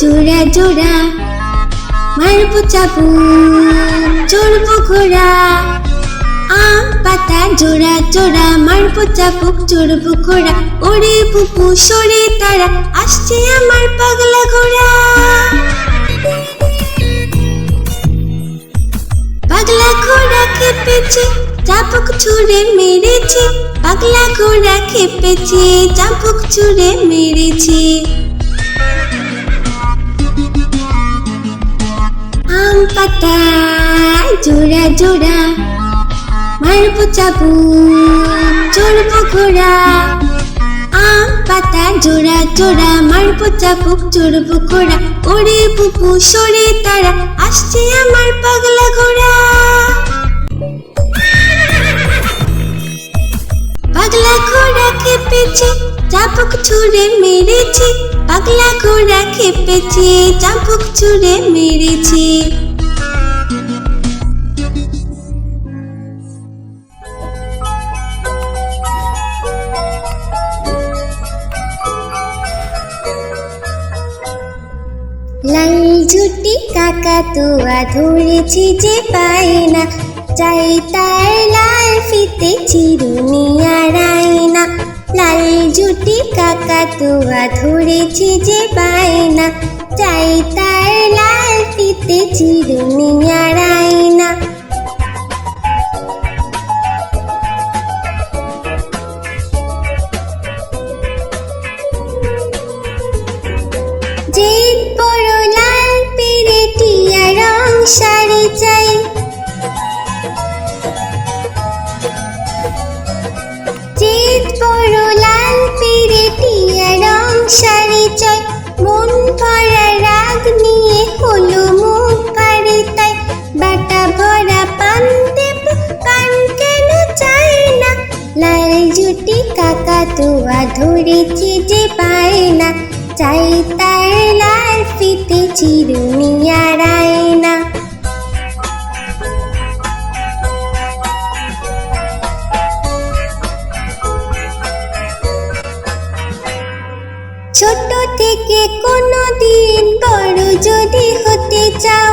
জোড়া জোড়া, মারবো চাপু চড়বো ঘোড়া। আম, পাতা জোড়া জোড়া, মারবো চাপুক চড়বো ঘোড়া। ওরে পুপু সরে তারা, আসছে আমার পাগলা ঘোড়া। পাগলা ঘোড়া খেপেছে চাপুক ছুঁড়ে মেরেছে। পাগলা ঘোড়া খেপেছে চাপুক ছুঁড়ে মেরেছে। আম পাতা জোড়া জোড়া, মারবো চাবু, চড়বো ঘোড়া। আম পাতা জোড়া জোড়া, মারবো চাবুক চড়বো ঘোড়া। ওরে পুপু সরে তারা, আসছে আমার পাগলা ঘোড়া। পাগলা ঘোড়া খেপেছে চাপুক ছুঁড়ে মেরেছে। পাগলা ঘোড়া খেপেছে চাপুক ছুঁড়ে মেরেছে। লাল ঝুটি কাকা তুয়া ধরেছি যে পায় না চাই তার লাল ফিতে চিরুনি আড়াইনা লাল জুটি কাকাতুয়া ধরেছে যে বায়না চাই তার লাল ফিতে চিরুনি আড়াইনা তোয়া ধরেছি যে পায় না, চাই তার লাল ফিতে চিরুনি আড়ায় না ছোট থেকে কোনো দিন বড় যদি হতে চাও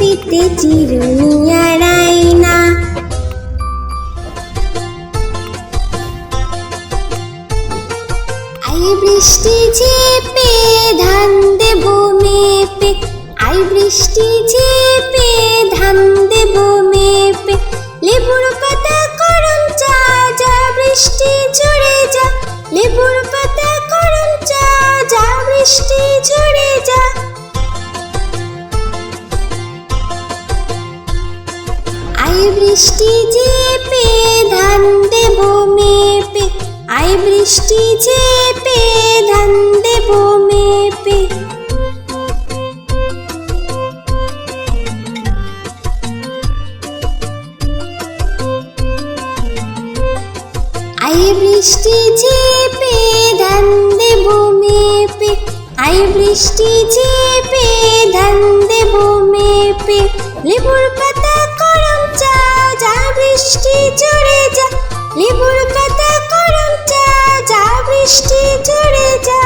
লাল ফিতে চিরুনি আড়ায় না আই বৃষ্টি ঝেপে ধান দেব মেপে। আই বৃষ্টি ঝেপে ধান দেব মেপে। লেবুর পাতা করম চা, যা বৃষ্টি ঝরে যা। লেবুর পাতা করম চা, যা বৃষ্টি ঝরে যা। বৃষ্টি ঝেপে ধান দেব মেপে। আই বৃষ্টি ঝেপে ধান দেব মেপে। আই বৃষ্টি ঝেপে ধান দেব মেপে। আই বৃষ্টি ঝেপে ধান দেব মেপে। লেবুর পাতা বৃষ্টি ঝরে যা, লেবুর পাতা করম চা, যা বৃষ্টি ঝরে যা।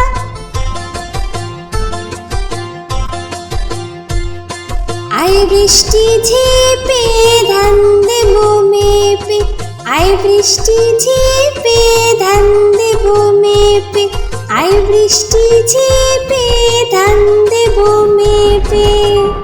আই বৃষ্টি ঝেপে, ধান দেব মেপে। আই বৃষ্টি ঝেপে, ধান দেব মেপে। আই বৃষ্টি ঝেপে, ধান দেব মেপে।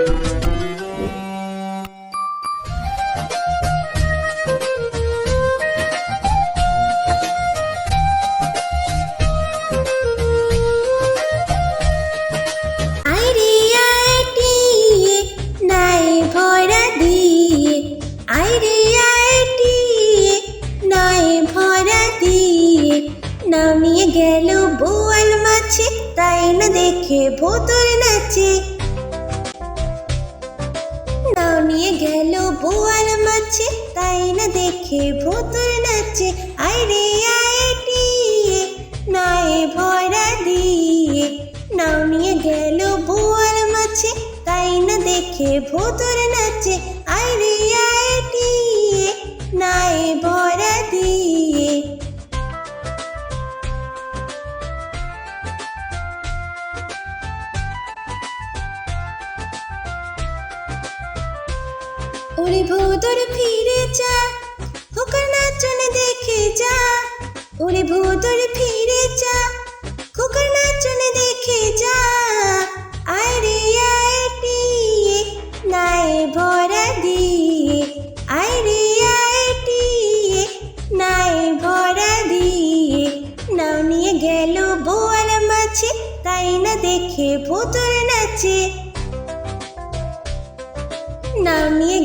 ওরে ভূতর ফিরে যা খোকার নাচন দেখে যা ওরে ভূতর ফিরে যা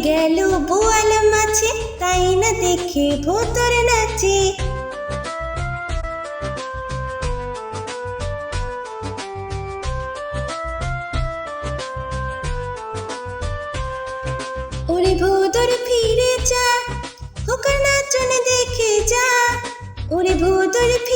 গেল বোয়াল মাছে, তাই না দেখে ভোতর নাচে। ওরে ভোতর ফিরে যা খোকার নাচনে দেখে যা। ওরে ভোতর ফিরে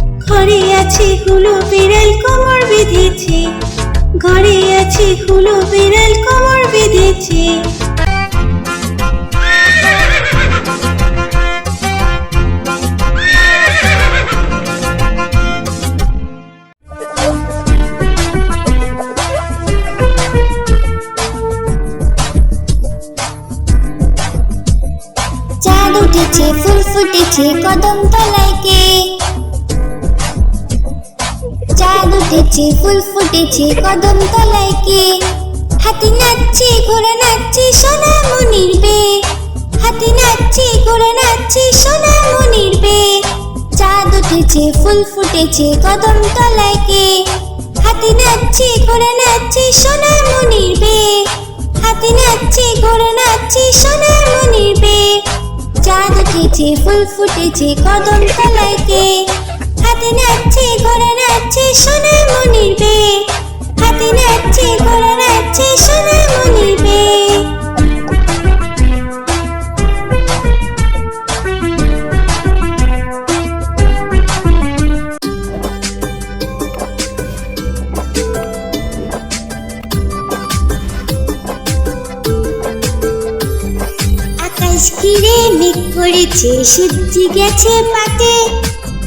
ঘরে আছে হুলো বিড়াল কোমর বেঁধেছে। ঘরে আছে হুলো বিড়াল কোমর বেঁধেছে। চাঁদ উঠেছে, ফুল ফুটেছে, কদম তলায় কে? উঠেছে ফুল ফুটেছে, কদম তলায় কে? হাতি নাচছে, ঘোড়া নাচছে সোনা মনির বে। হাতি নাচছে, ঘোড়া নাচছে সোনা মনির বে। চাঁদ উঠেছে, ফুল ফুটেছে, কদম তলায় কে? হাতি নাচছে, ঘোড়া নাচছে সোনা মনির বে। হাতি নাচছে, ঘোড়া নাচছে সোনা মনির বে। চাঁদ উঠেছে, ফুল ফুটেছে, কদম তলায় কে? হাতে নাচছে, ঘোড়া নাচছে সোনা মনির বে হাতে নাচছে, ঘোড়া নাচছে সোনা মনির বে আকাশ ঘিরে মেঘ করেছে সূর্যি গেছে পাটে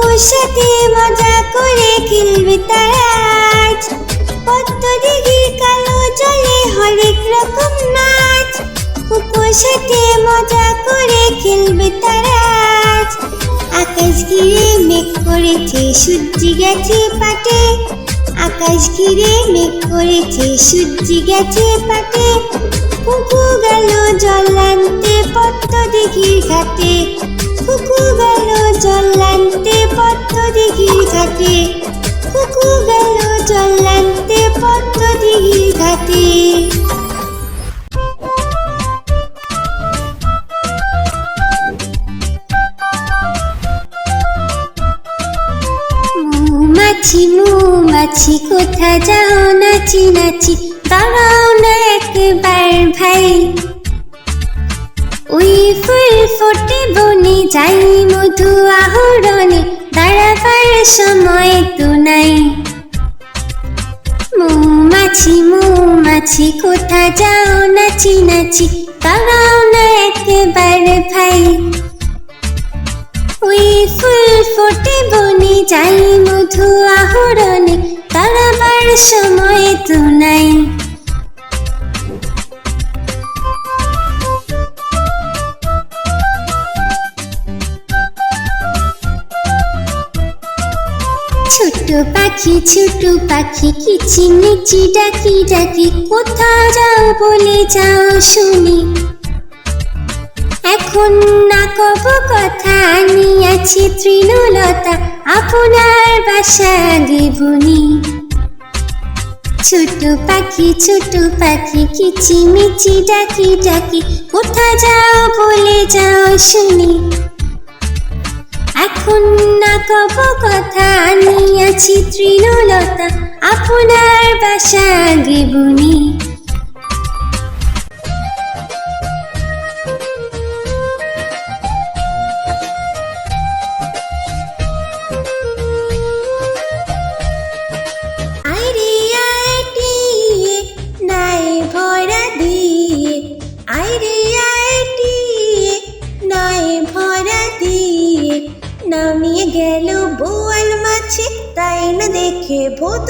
কুকুর সাথে মজা করে খেলবে তারা আজ। পদ্মদিঘির কালো জলে হরেক রকম নাচ। কুকুর সাথে মজা করে খেলবে তারা আজ। আকাশ ঘিরে মেঘ করেছে, সূর্যি গেছে পাটে। আকাশ ঘিরে মেঘ করেছে, সূর্যি গেছে পাটে। কুকু গেল জল আনতে পদ্ম দিঘির ঘাটে। কুকু গেল জল আনতে পদ্ম দিঘির ঘাটে। কুকু গেল জল আনতে পদ্ম দিঘির ঘাটে। মৌমাছি মৌমাছি, কোথা যাও নাচি নাচি দাঁড়াও না একবার ভাই। যাই মধু আহরণে, দাঁড়াবার সময় তো নাই। মৌমাছি মৌমাছি, কোথা যাও নাচি নাচি পাগাও না এক একেবারে ভাই। ওই ফুল ফোটে বনে, যাই মধু পাখি ছোট পাখি কিচিমিচি ডাকি ডাকি কোথাও যাও বলে যাও শুনি। এখন না কব কথা আনিয়াছি তৃণলতা, আপনার বাসা আগে বুনি ছোট পাখি ছোট পাখি কিচিমিচি ডাকি ডাকি কোথা যাও বলে যাও শুনি। এখন না কব কথা নিয়েছি তৃণলতা। আপনার বাসা আগে না দেখে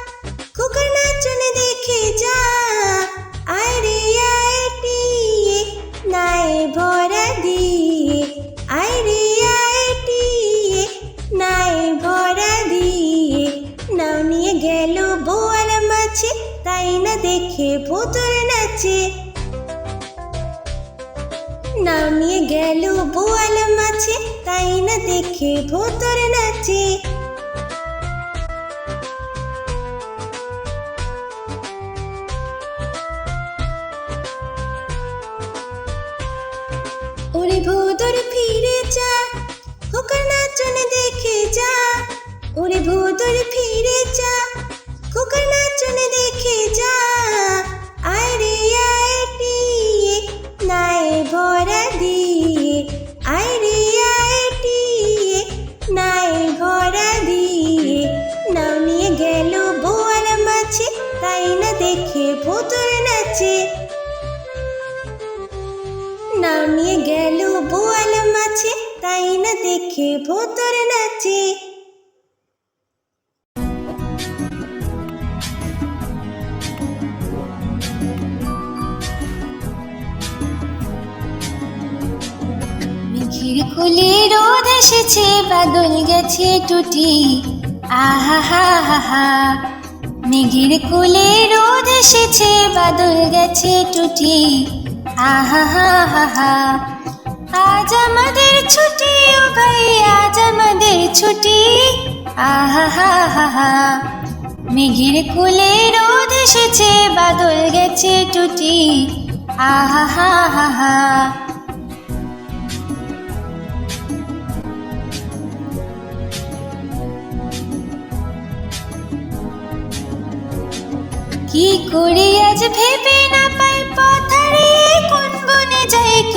দেখে ভোতর নাচে। ওরে ভোতর ফিরে যা খোকার নাচন দেখে যা। ওরে ভোতর ফিরে যা দেখে ভোতর নাচে? মেঘের রোদ এসেছে, বাদল গেছে টুটি আহা, হা হা হা। মেঘের কোলে রোদ এসেছে, বাদল গেছে টুটি আহা, হা হা হা। আজ আমাদের ছুটি, ও ভাই, আজ আমাদের ছুটি। আহা, হা হা হা। মেঘের কোলে রোদ এসেছে, বাদল গেছে টুটি। আহা, হা হা হা। কি করে আজ ভেবে না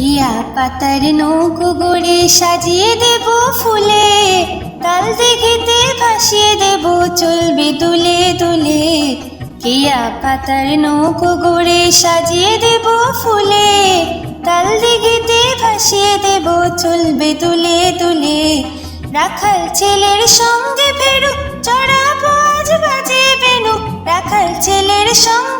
কিয়া পাতার নৌকো গড়ে সাজিয়ে দেব ফুলে। তাল দিঘিতে ভাসিয়ে দেব, চলবে দুলে দুলে। কিয়া পাতার নৌকো গড়ে সাজিয়ে দেব ফুলে। তাল দিঘিতে ভাসিয়ে দেব, চলবে দুলে দুলে। রাখাল ছেলের সঙ্গে ফেরু চড়াবো আজ বাজে বেনু। রাখাল ছেলের সঙ্গে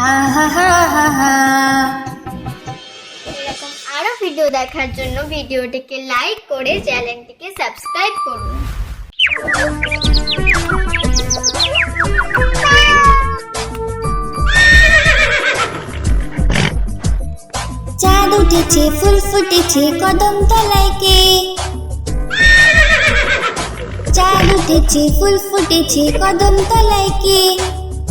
আহা হা হা হা এরকম আরও ভিডিও দেখার জন্য ভিডিওটিকে লাইক করে চ্যানেলটিকে সাবস্ক্রাইব করুন। চাঁদ উঠেছে, ফুল ফুটেছে, কদম তলায় কে? চাঁদ উঠেছে, ফুল ফুটেছে, কদম তলায়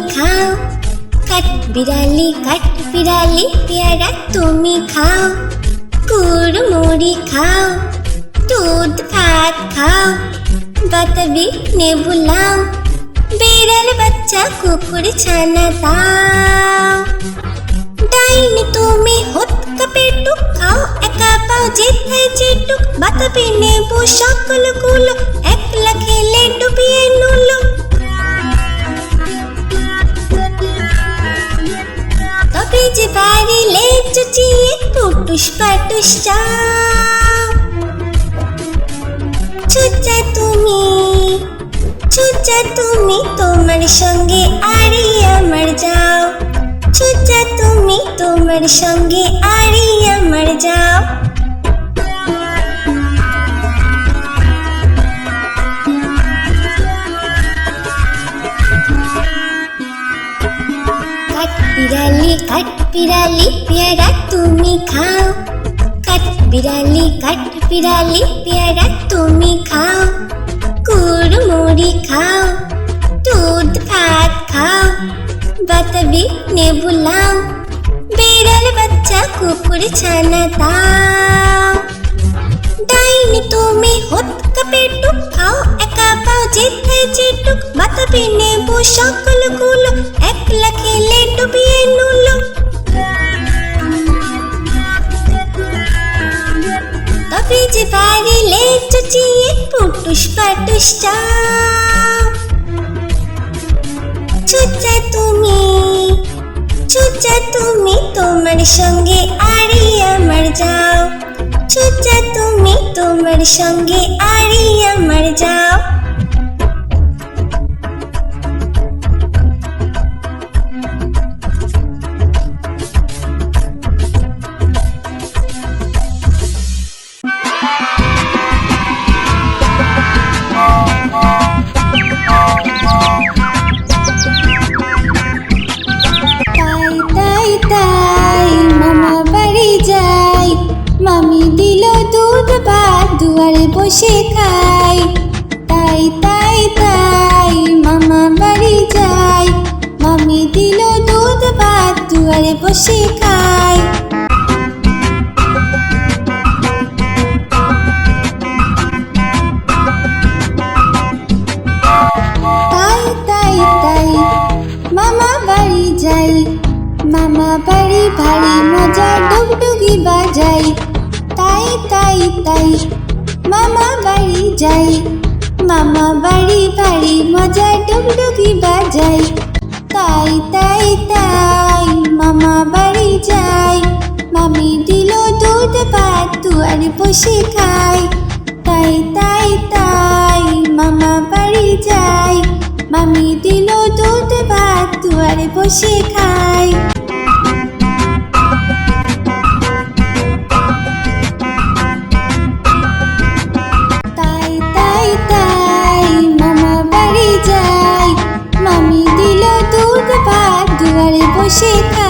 খাও। কাঠ বিড়ালি কাঠ বিড়ালি, পেয়ারা তুমি খাও। কুড়মুড়ি খাও। দুধ, ভাত খাও। বাতাবি, নেবু লাও। বিড়াল, বাচ্চা, কুকুর, ছানা দাও। ডাইনি তুমি হত কাপেটুক খাও, একা পাও যেথায় যেটুক বাতাবি, নেবু, সকলগুলো একলা খেলে ডুবিয়ে নুলো। যে বাড়িলে চুচিয়ে টুটুস পাটুস চাও চুচা তুমি চুচা তুমি তোমার সঙ্গে আরে আমার যাও। চুচা তুমি তোমার সঙ্গে আরে আমার যাও। কাঠ বিড়ালি কাঠ বিড়ালি পেয়ারা তুমি খাও কাঠ বিড়ালি কাঠ বিড়ালি পেয়ারা তুমি খাও কুড়মুড়ি খাও দুধ ভাত খাও বাতাবি নেবু লাও বিড়াল বাচ্চা কুকুর ছানা দাও ডাইনি তুমি হত কাপেটুক খাও পাও যেথায় যেটুক বাতাবি নেবু সকলগুলো। একলা খেলে ডুবিয়ে নুলো। তবে যে বাড়িলে চুচিয়ে পুটুস পাটুস চাও চুচা তুমি চুচা তুমি তোমার সঙ্গে আরি আমার যাও। চুচা তুমি তোমার সঙ্গে আরি আমার যাও। বাড়ি ভারী মজা ডুগডুগি বাজাই। তাই তাই তাই মামা বাড়ি যাই। মামা বাড়ি বাড়ি মজা ডুগডুগি বাজাই। তাই তাই তাই মামা বাড়ি যাই। মামি দিল দুধ ভাত দুয়ারে বসে খাই। তাই তাই তাই মামা বাড়ি যাই। মামি দিল দুধ ভাত দুয়ারে বসে খাই। 期待